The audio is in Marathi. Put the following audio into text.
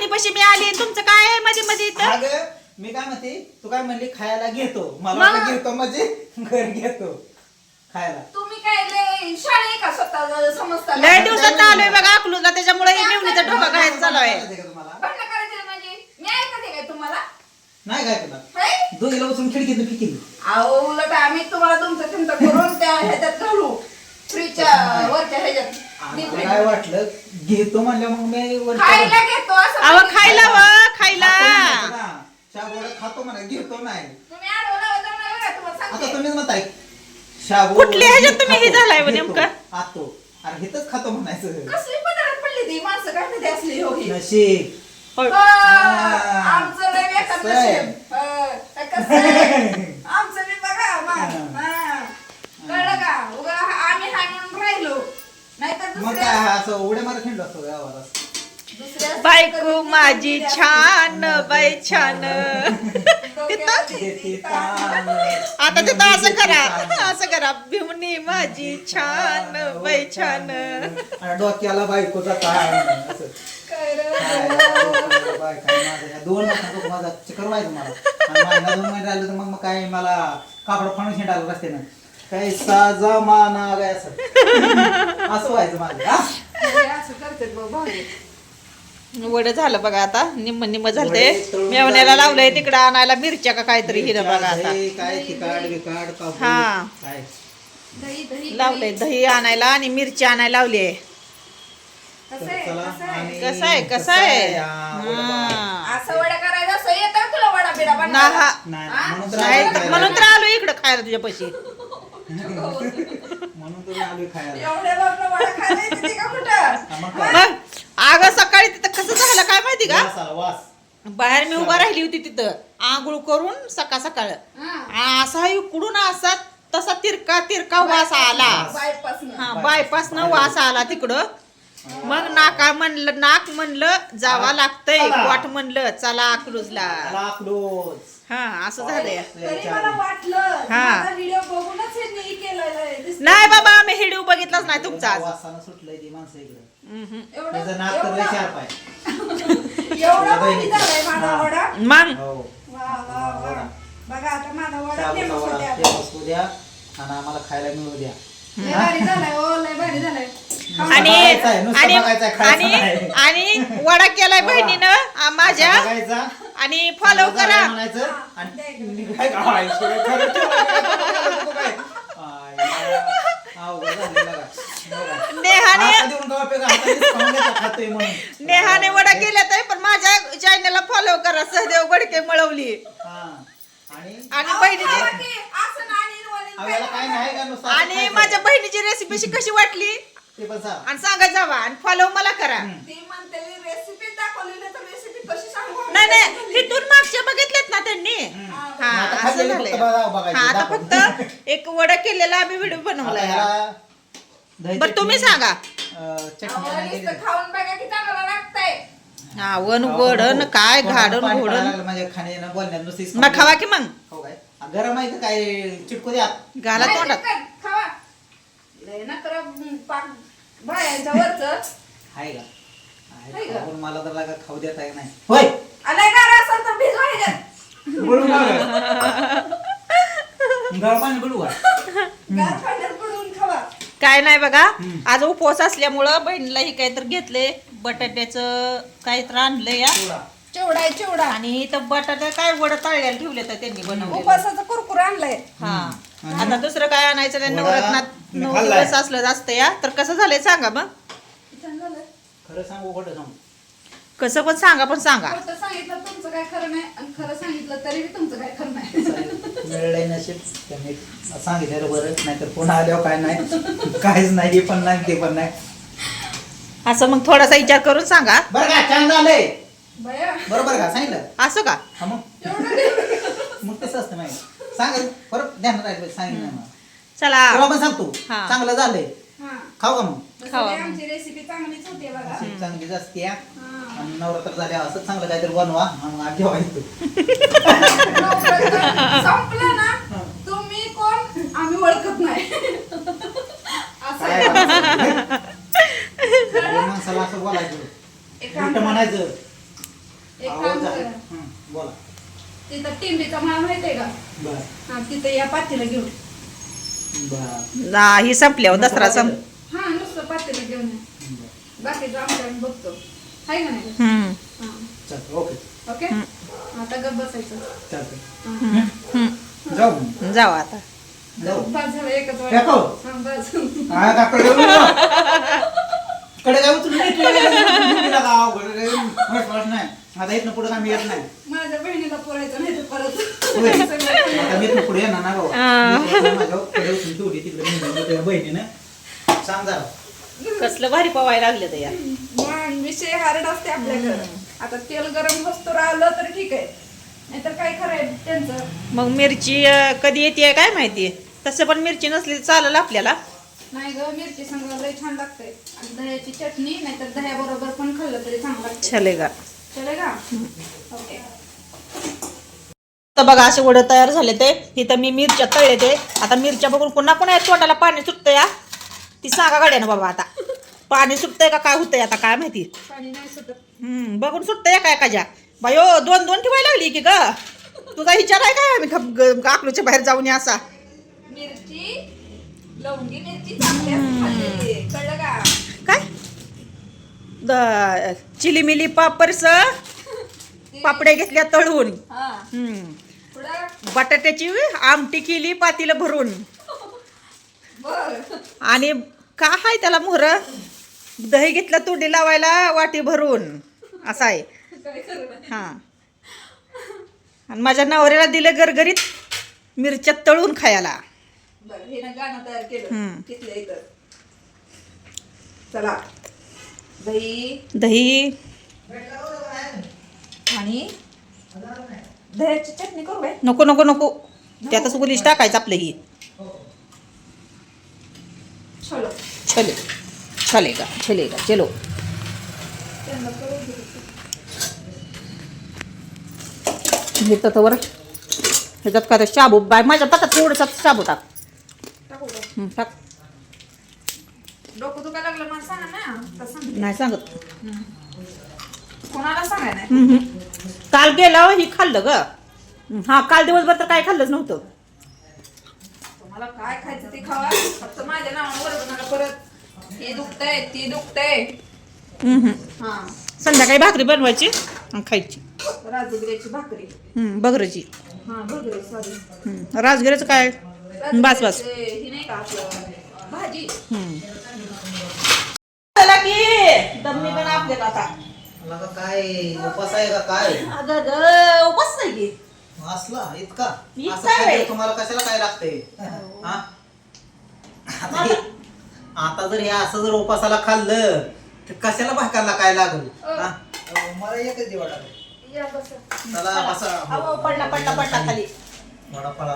बहिणीपाशी मी आली तुमचं काय आहे मध्ये मध्ये इथं? अगं मी काय म्हणते तू काय म्हणली खायला घेतो. मला मग? घेतो म्हणजे घर घेतो. खायला. तुम्ही काय लय शाळे का स्वतः समजता लय दिवसात आलोय बघा अकलूजला. त्याच्यामुळे हे मेवणीचा डोका काय चालू आहे. करायचंय का तुम्हाला? भांडण करायचे म्हणजे? मी ऐकते काय तुम्हाला? नाही काय तुला हाय? दोघीला उचलून खिडकीतून किती अहो उलट आम्ही तुम्हाला तुमचं चिंता करून त्या ह्याच्यात घालू. फ्रीजच्या वरच्या ह्याच्यात deep मला fridge. काय वाटलं घेतो म्हणलं मग मी वरच्या- खायला घेतो असं अहो खायला व खायला खातो ना. खातो म्हणा घेतो नाही तुम्ही आडवं लावत जाऊ नका बरं, तुम्हाला आता सांगते. तुम्हीच म्हणताय शाबू कुठल्या ह्याच्यात तुम्ही हे खातो, झालाय नेमकं? आतो अरे हेच खातो म्हणायचं कसली पदार्थ पडली ती माणसं काय माहिती असली हो ही. नशीब होय. हो, आमचं लय बेकार कसं आहे? नशीब. हो, कसं आहे? आमचं बी बघा मग. हा. कळलं का उगा आम्ही हाय म्हणून राहिलो नाहीतर मग काय असं उड्या मारत हिंडलो असतो गावात दुसऱ्या बायको माझी छान बाई छान. आता तिथं असं करा असं करा. भिवणी माझी छान बाई छान. आणि डोक्याला बायकोचा ताण. असं. काय माझं? दोन महिन्यात माझा चक्कर व्हायचं मला. आणि महिना दोन महिने राहिले तर मग मग काय मला कापड फाणून हिंडायला रस्त्यानं. काही साजा माना काय असं असं व्हायचं माझं हा? असं करतात. वड झालं बघा आता निम्म निम्म झालं ते तळून मेवण्याला झाले. लावलंय तिकडं आणायला मिरच्या का काहीतरी हिरं बघा आता दही, काय तिकाड बिकाड कापूस, हा. काय दही दही लावलंय दही आणायला आणि मिरची आणायला लावली आहे कसं आहे चला कसं आहे आणि कसं आहे कसं आहे हा, वडा बघा. हा. असं वडा करायचं असं येतं तुला वडा बिडा ना? हा. नाही हा? म्हणून तर नाही. म्हणून तर आलो इकडं खायला तुझ्या पैसे म्हणून तर आलोय खायला. मग अगं सकाळी तिथं कसं झालं काय माहिती का? वास आला, वास. बाहेर मी उभा राहिली होती तिथं आंघोळ करून सकाळ सकाळ. हा. असा इकडून असा तसा तिरका तिरका वास आला. बायपासनं. हा बायपास न वास आला तिकडं. मग नाका म्हणलं नाक म्हणलं जावा लागतंय. चला. वाट म्हणलं चला अकलूजला अकलूज. हा असं झालंय. तरी मला वाटलं हा. माझा व्हिडिओ बघूनच हे केलेलं आहे. दिसतं. नाही बाबा आम्ही हिडिओ बघितलाच नाही तुमचा आज. वासानं सुटलंय ती माणसं इकडे. हम्म. एवढं- त्याचं नाक तर लय एवढं- शार्प आहे. एवढा भारी झालाय माझा हा. वडा. मग? हो. वा वा वा. बघा आता माझा वडा शाबूचा फेमस वडा. होते आता. फेमस होऊ द्या आणि आम्हाला खायला मिळू द्या. लय भारी झालाय हो लय भारी झालाय. आणि नुसतं आणि बघायचं आहे, खायचं आणि नाही. आणि वडा केलाय बहिणीनं आ, माझ्या बघायचा. आणि फॉलो करा म्हणायचं आणि निघाय का? आय, सगळं खरं ठेवलं का? काय? आय, अवघड झालेलं का? बघा. नेहाने हातात देऊन का उपयोग? हातानेच खाऊन घेतो, खातोय म्हणून. नेहाने वडा केला तर पण माझ्या चॅनलला फॉलो करा सहदेव गडके मिळवली हा. आणि बहिणीची आम्हाला काय नाही का नुसतं आणि खायचं? माझ्या बहिणीची रेसिपी कशी वाटली ते पण सांग. आणि सांगा जावा आणि फॉलो मला करा ती म्हणते रेसिपी दाखवली तर नाही नाही तिथून मागच्या बघितलेत ना त्यांनी. हा आता असं खाल्लेलं झालंय. फक्त बघा- बघायचं, हा आता दाखवून. फक्त एक वडा केलेला आम्ही व्हिडिओ आता बनवलाय. ह्याला दही बरं तुम्ही चटणी, सांगा. अं, चटणी अहो, आणि नुसतं खाऊन बघा की चांगलं लागतंय. हा वन वडन काय तोंडात घाडण पाणी पडायला घोडन लागलं माझ्या खाण्यानं बोलण्यात नुसतीच मग खावा की मग? खाऊ काय? आ, गरम आहे का काय? चिटकू द्या. घाला नाही, तोंडात. चिकन, खावा. लय ना तर पाक बायांच्या वरच. आहे का? का? मला तर लागा खाऊ देत आहे नाही. होय. आलाय गार असेल तर भिजवायचं बोलू गरम पाणी बोलू का? गार पाण्यात बुडवून खावा. काय नाही बघा. आज उपवास असल्यामुळं बहिणीला ही काहीतरी घेतले बटाट्याचं काहीतरी आणलंय या. सोडा. चिवडा आहे चिवडा. आणि इथं बटाटा काय वड तळल्याला ठेवले तर त्यांनी बनवले उपासाचा कुरकुर आणलाय. हा. आता दुसरं काय आणायचं? नाही वडा नवरत्नात नऊ खाल्लाय. दिवस असलं असतं या. तर कसं झालंय सांगा मग. झालं खरं सांगू खोटं सांगू? कसं पण सांगा पण सांगा. खोटं सांगितलं तुमचं काय खरं नाही आणि खरं सांगितलं तरी बी तुमचं काय खरं नाही. मिळलंय नशीब त्यांनी सांगितलेलं बरं नाहीतर पुन्हा आल्यावर काय नाही काहीच नाही हे पण नाही ते पण नाही. असं मग थोडासा विचार करून सांगा. बरं का छान झालंय. बया. बरोबर का सांगितलं? असं का? हा मग. एवढं मग कसं असतं माहिती. सांग परत ध्यान राहिलं सांगितलं नाही मला. चला. तुला पण सांगतो हा. चांगलं झालंय. हा. खाऊ का मग? खावा. आमची रेसिपी चांगलीच होती बघा. अशी चांगली असते हा. आणि नवरात्र झाल्या असं चांगलं काहीतरी बनवा संपलं ना तुम्ही कोण? आम्ही ओळखत नाही. असं काय आहे. घरी माणसाला असं बोलायचं. एक उलट म्हणायचं. एक आहो, काम झालं. करा. हं, बोला. तिथं टिंबीचा माहितीये का? बर. हा तिथं या पातीला घेऊन. बर. ना ही संपल्यावर दसरा संप हा नुसतं पातीला घेऊन. बाकीचं आमच्या आम्ही बघतो. हाय का नाही? हा. ओके. ओके? आता गप बसायचं. हा. हम्म. जाऊ. जाऊ आता. जाऊ. बस झालं एकच. हा बस. हा, का कडे काय उचलून नाही. आता इथनं पुढे आम्ही येत नाही. माझ्या बहिणीला पोरायचं नाही तर परत. होय. सगळं. आता मी इथनं पुढे येणार ना भाऊ हा. मी इथनं माझ्यावर कडे उचलून ठेवली तिकडे. बहिणीनं, त्या बहिणीनं. सांग जरा. कसलं भारी पवायला लागले तर या मग विषय हार्ड असते आपल्याकडं. आता तेल गरम वस्तू आलं तर ठीक आहे. नाहीतर काय खरंय त्यांचं? मग मिरची अं, कधी येते काय माहिती? तसं पण मिरची नसली तर चालेल आपल्याला. नाही ग मिरची संग लय छान लागते. आणि दह्याची चटणी नाहीतर दह्या बरोबर पण खाल्लं तरी चांगलं लागते. चलेगा चले का ओके. तर बघा असे वडे तयार झाले ते. इथं मी मिरच्या तळले ते. आता मिरच्या बघून पुन्हा पुन्हा तोंडाला पाणी सुटतंय या. ती सांगा गाड्यानं बाबा आता. पाणी सुटतंय का काय होतंय आता काय माहिती? पाणी नाही सुटत. हम्म, बघून सुटतंय काय काजा बायो दोन दोन ठेवायला लागली की ग? तुझा विचार आहे काय आम्ही खप- ग- अकलूच्या बाहेर जाऊन या असा. मिरची लवंगी मिरची चांगली असते खाल्लेली. कळलं का? काय? द चिली मिली पापरस ती- पापड्या घेतल्या तळून. हा. हम्म. पुढं? बटाट्याची आमटी केली पातीला भरून. आणि का आहे त्याला मोहर? दही घेतलं तोंडी लावायला वाटी भरून. असं आहे. हा. आणि माझ्या नवऱ्याला दिलं गरगरीत मिरच्या तळून खायला. चला. दही. दही. आणि दह्याची चटणी करू नको नको नको. त्यातच उलीस टाकायचं आपलं ही. चलो. चले. चलेगा चलेगा चलो. त्यांना करू दे. घेतं तर बरं ह्याच्यात ते शाबू बाय माझ्या ताटात थोडंसं शाबू टाक. टाकू का? टाक. डोकं दुखायला लागलं मला सांगा ना. नाही सांगत. कोणाला सांगाय नाही. काल गेलं ही खाल्लं ग. हं, हा काल दिवसभर तर काय खाल्लंच नव्हतं. तुम्हाला काय खायचं ते खावा. फक्त माझ्या नका परत. हे दुखतंय ते दुखतंय. हं, हं. हा संध्याकाळी भाकरी बनवायची आणि खायची. राजगिऱ्याची भाकरी. हं, बगरची हा भगरी सॉरी हं, राजगिऱ्याचं काय? बस बस. ही नाही का आपलं भाजी? हं. चला की दम निघाला आपल्याला आता. लगा काय उपास आहे का काय? अगं ग, उपास नाही की. असला इतका. असं. तुम्हाला कशाला काय लागतंय हा? आता हे- आता जर हे असं जर उपासाला खाल्लं तर कशाला भाकायला काय लागल? हा? मला एकच दिवड या बस. चला अहो, पडला पडला पडला खाली. वडा पळाला